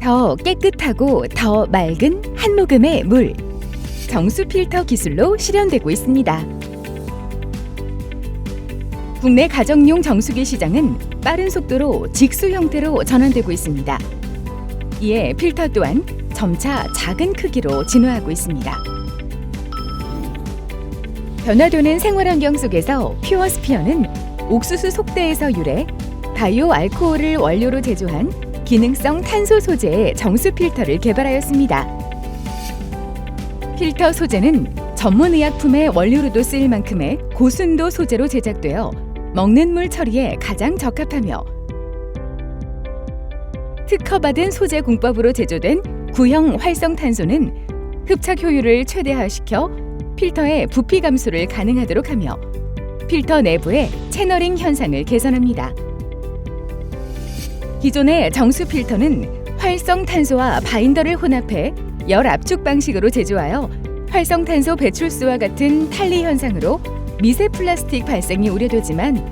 더 깨끗하고 더 맑은 한 모금의 물. 정수 필터 기술로 실현되고 있습니다. 국내 가정용 정수기 시장은 빠른 속도로 직수 형태로 전환되고 있습니다. 이에 필터 또한 점차 작은 크기로 진화하고 있습니다. 변화되는 생활 환경 속에서 퓨어스피어는 옥수수 속대에서 유래 바이오 알코올을 원료로 제조한 기능성 탄소 소재의 정수 필터를 개발하였습니다. 필터 소재는 전문 의약품의 원료로도 쓰일 만큼의 고순도 소재로 제작되어 먹는 물 처리에 가장 적합하며 특허받은 소재 공법으로 제조된 구형 활성 탄소는 흡착 효율을 최대화시켜 필터의 부피 감소를 가능하도록 하며 필터 내부의 채너링 현상을 개선합니다. 기존의 정수 필터는 활성 탄소와 바인더를 혼합해 열 압축 방식으로 제조하여 활성 탄소 배출수와 같은 탈리 현상으로 미세 플라스틱 발생이 우려되지만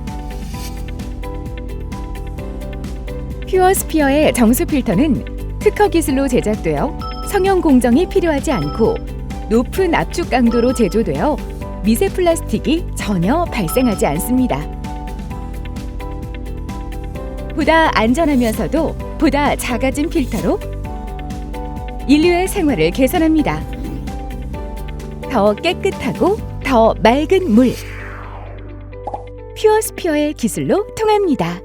퓨어스피어의 정수 필터는 특허 기술로 제작되어 성형 공정이 필요하지 않고 높은 압축 강도로 제조되어 미세 플라스틱이 전혀 발생하지 않습니다. 보다 안전하면서도 보다 작아진 필터로 인류의 생활을 개선합니다. 더 깨끗하고 더 맑은 물. 퓨어스피어의 기술로 통합니다.